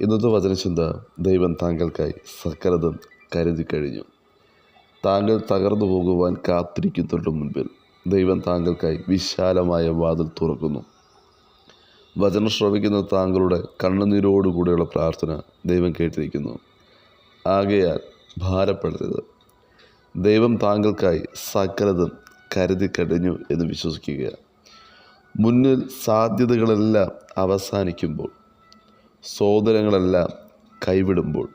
ഇന്നത്തെ വചനചിന്ത ദൈവം താങ്കൾക്കായി സകലതും കരുതി കഴിഞ്ഞു. താങ്കൾ തകർന്നു പോകുവാൻ കാത്തിരിക്കുന്നതിന്റെ മുൻപിൽ ദൈവം താങ്കൾക്കായി വിശാലമായ വാതിൽ തുറക്കുന്നു. വചനം ശ്രവിക്കുന്ന താങ്കളുടെ കണ്ണുനീരോടുകൂടിയുള്ള പ്രാർത്ഥന ദൈവം കേട്ടിരിക്കുന്നു. ആകയാൽ ഭാരപ്പെടരുത്. ദൈവം താങ്കൾക്കായി സകലതും കരുതി കഴിഞ്ഞു എന്ന് വിശ്വസിക്കുക മുന്നിൽ സാധ്യതകളെല്ലാം അവസാനിക്കുമ്പോൾ സോദരങ്ങളെല്ലാം കൈവിടുമ്പോൾ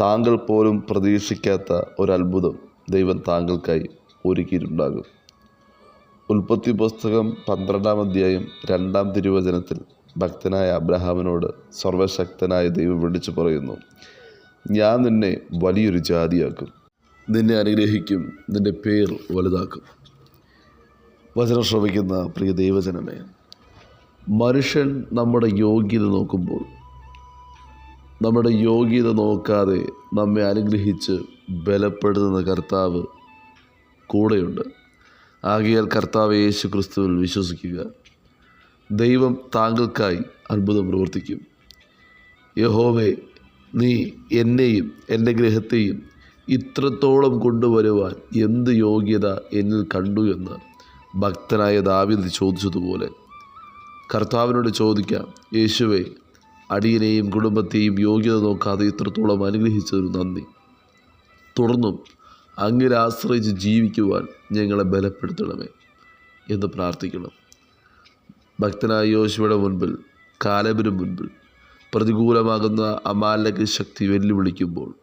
താങ്കൾ പോലും പ്രതീക്ഷിക്കാത്ത ഒരത്ഭുതം ദൈവം താങ്കൾക്കായി ഒരുക്കിയിട്ടുണ്ടാകും. ഉൽപ്പത്തി പുസ്തകം പന്ത്രണ്ടാം അധ്യായം രണ്ടാം തിരുവചനത്തിൽ ഭക്തനായ അബ്രഹാമിനോട് സർവശക്തനായ ദൈവം വിളിച്ചു പറയുന്നു ഞാൻ നിന്നെ വലിയൊരു ജാതിയാക്കും. നിന്നെ അനുഗ്രഹിക്കും. നിന്റെ പേർ വലുതാക്കും. വചനം ശ്രമിക്കുന്ന പ്രിയ ദൈവജനമേ മനുഷ്യൻ നമ്മുടെ യോഗ്യത നോക്കുമ്പോൾ നമ്മുടെ യോഗ്യത നോക്കാതെ നമ്മെ അനുഗ്രഹിച്ച് ബലപ്പെടുത്തുന്ന കർത്താവ് കൂടെയുണ്ട്. ആകയാൽ കർത്താവ് യേശു ക്രിസ്തുവിൽ വിശ്വസിക്കുക. ദൈവം താങ്കൾക്കായി അത്ഭുതം പ്രവർത്തിക്കും. യഹോവേ നീ എന്നെയും എന്റെ ഗ്രഹത്തെയും ഇത്രത്തോളം കൊണ്ടുവരുവാൻ എന്ത് യോഗ്യത എന്നിൽ കണ്ടു എന്ന് ഭക്തനായ ദാവിദ് ചോദിച്ചതുപോലെ കർത്താവിനോട് ചോദിക്കാം യേശുവെ അടിയനെയും കുടുംബത്തെയും യോഗ്യത നോക്കാതെ ഇത്രത്തോളം അനുഗ്രഹിച്ചതിന് നന്ദി. തുടർന്നും അങ്ങിൽ ആശ്രയിച്ച് ജീവിക്കുവാൻ ഞങ്ങളെ ബലപ്പെടുത്തണമേ എന്ന് പ്രാർത്ഥിക്കണം. ഭക്തനായ യോശുവയുടെ മുൻപിൽ കാലബിന് മുൻപിൽ പ്രതികൂലമാകുന്ന അമാലക ശക്തി വെല്ലുവിളിക്കുമ്പോൾ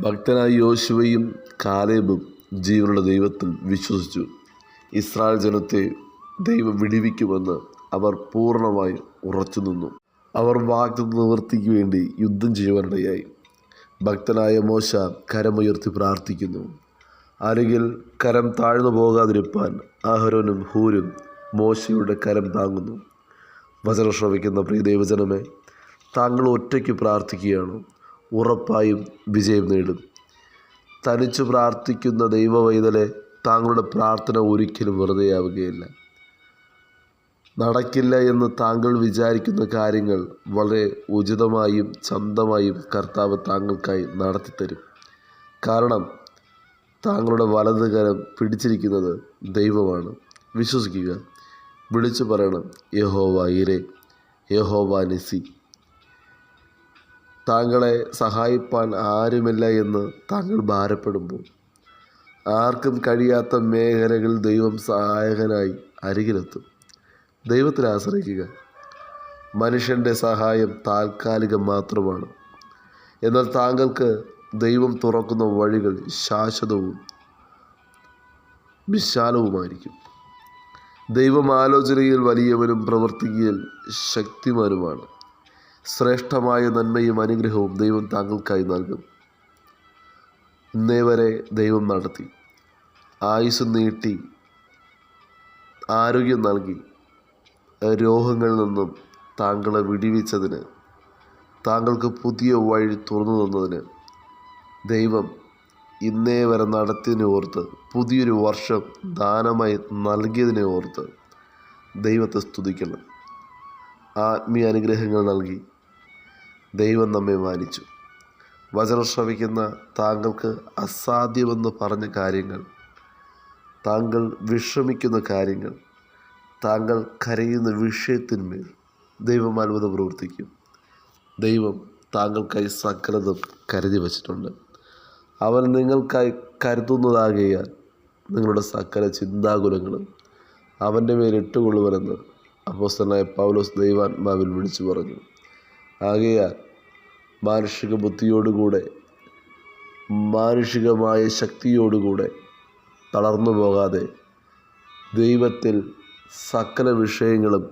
ഭക്തനായ യോശുവയും കാലേബും ജീവനുള്ള ദൈവത്തിൽ വിശ്വസിച്ചു ഇസ്രായേൽ ജനത്തെ ദൈവം വിടിവിക്കുമെന്ന് അവർ പൂർണമായി ഉറച്ചു നിന്നു. അവർ വാക്ക് നിവൃത്തിക്ക് വേണ്ടി യുദ്ധം ചെയ്യുവാനിടയായി. ഭക്തനായ മോശ കരമുയർത്തി പ്രാർത്ഥിക്കുന്നു. അരികിൽ കരം താഴ്ന്നു പോകാതിരിപ്പാൻ അഹരോനും ഹൂരും മോശയുടെ കരം താങ്ങുന്നു. വചനം ശ്രവിക്കുന്ന പ്രിയ ദൈവജനമേ താങ്കൾ ഒറ്റയ്ക്ക് പ്രാർത്ഥിക്കുകയാണ്? ഉറപ്പായും വിജയം നേടും. തനിച്ച് പ്രാർത്ഥിക്കുന്ന ദൈവവൈതലെ താങ്കളുടെ പ്രാർത്ഥന ഒരിക്കലും വെറുതെയാവുകയില്ല. നടക്കില്ല എന്ന് താങ്കൾ വിചാരിക്കുന്ന കാര്യങ്ങൾ വളരെ ഉചിതമായും ചന്തമായും കർത്താവ് താങ്കൾക്കായി നടത്തിത്തരും. കാരണം താങ്കളുടെ വലത് കരം പിടിച്ചിരിക്കുന്നത് ദൈവമാണ്. വിശ്വസിക്കുക. വിളിച്ചു പറയണം യഹോവ ഇരെ യഹോവ നിസി. താങ്കളെ സഹായിപ്പാൻ ആരുമില്ല എന്ന് താങ്കൾ ഭാരപ്പെടുമ്പോൾ ആർക്കും കഴിയാത്ത മേഖലകളിൽ ദൈവം സഹായകനായി അരികിലെത്തും. ദൈവത്തിൽ ആശ്രയിക്കുക. മനുഷ്യന്റെ സഹായം താൽക്കാലികം മാത്രമാണ്. എന്നാൽ താങ്കൾക്ക് ദൈവം തുറക്കുന്ന വഴികൾ ശാശ്വതവും വിശാലവുമായിരിക്കും. ദൈവം ആലോചനയിൽ വലിയവനും പ്രവർത്തിക്കയിൽ ശക്തിമാനുമാണ്. ശ്രേഷ്ഠമായ നന്മയും അനുഗ്രഹവും ദൈവം താങ്കൾക്കായി നൽകും. ഇന്നേ വരെ ദൈവം നടത്തി. ആയുസ് നീട്ടി ആരോഗ്യം നൽകി. രോഗങ്ങളിൽ നിന്നും താങ്കളെ വിടിവിച്ചതിന് താങ്കൾക്ക് പുതിയ വഴി തുറന്നു തന്നതിന് ദൈവം ഇന്നേ വരെ നടത്തിയതിനെ ഓർത്ത് പുതിയൊരു വർഷം ദാനമായി നൽകിയതിനെ ഓർത്ത് ദൈവത്തെ സ്തുതിക്കണം ആത്മീയ അനുഗ്രഹങ്ങൾ നൽകി ദൈവം നമ്മെ മാനിച്ചു. വചനം ശ്രവിക്കുന്ന താങ്കൾക്ക് അസാധ്യമെന്ന് പറഞ്ഞ കാര്യങ്ങൾ താങ്കൾ വിഷമിക്കുന്ന കാര്യങ്ങൾ താങ്കൾ കരയുന്ന വിഷയത്തിന്മേൽ ദൈവം അത്ഭുതം പ്രവർത്തിക്കും. ദൈവം താങ്കൾക്കായി സകലതും കരുതി വച്ചിട്ടുണ്ട്. അവൻ നിങ്ങൾക്കായി കരുതുന്നതാകയാൽ നിങ്ങളുടെ സകല ചിന്താകുലങ്ങളും അവന്റെ മേൽ ഇട്ടുകൊള്ളുവനെന്ന് അപ്പോസ്തലനായ പൗലോസ് ദൈവാത്മാവിൽ വിളിച്ചു പറഞ്ഞു. ആകയാൽ മാനുഷിക ബുദ്ധിയോടുകൂടെ മാനുഷികമായ ശക്തിയോടുകൂടെ തളർന്നു പോകാതെ ദൈവത്തിൽ സകല വിഷയങ്ങളും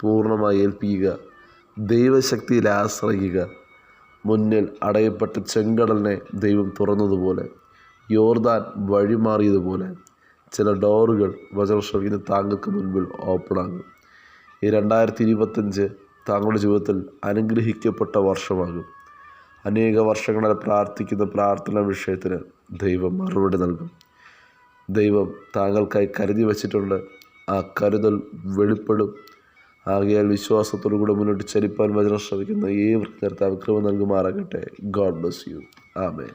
പൂർണമായി ഏൽപ്പിക്കുക ദൈവശക്തിയിൽ ആശ്രയിക്കുക മുന്നിൽ അടയപ്പെട്ട ചെങ്കടലിനെ ദൈവം തുറന്നതുപോലെ യോർദാൻ വഴിമാറിയതുപോലെ ചില ഡോറുകൾ വചനശ്രമിക്കുന്ന താങ്കൾക്ക് മുൻപിൽ ഓപ്പണാകും ഈ രണ്ടായിരത്തി ഇരുപത്തഞ്ച് താങ്കളുടെ ജീവിതത്തിൽ അനുഗ്രഹിക്കപ്പെട്ട വർഷമാകും. അനേക വർഷങ്ങളെ പ്രാർത്ഥിക്കുന്ന പ്രാർത്ഥന വിഷയത്തിന് ദൈവം മറുപടി നൽകും. ദൈവം താങ്കൾക്കായി കരുതി വച്ചിട്ടുണ്ട് ആ കരുതൽ വെളിപ്പെടും. ആകയാൽ വിശ്വാസത്തോടു കൂടെ മുന്നോട്ട് ചരിപ്പാൻ വചനം ശ്രമിക്കുന്ന ഏവർക്കും കർത്താവ് കൃപ നൽകുമാറാകട്ടെ. God bless you amen